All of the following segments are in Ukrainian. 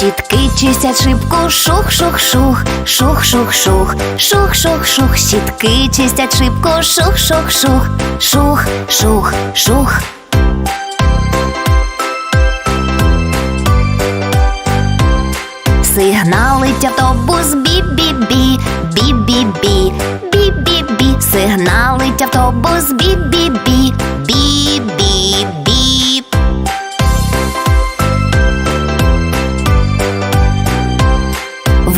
Щітки чистять шибку, шух-шух-шух, шух-шух-шух, шух-шух-шух, щітки чистять шибку, шух-шух-шух, шух-шух-шух. Сигналить автобус бі-бі-бі, бі-бі-бі, бі-бі-бі, сигналить автобус бі-бі-бі, бі-бі-бі.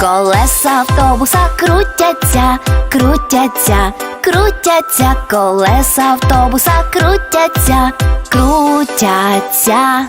Колеса автобуса крутяться, крутяться, крутяться, колеса автобуса крутяться, крутяться.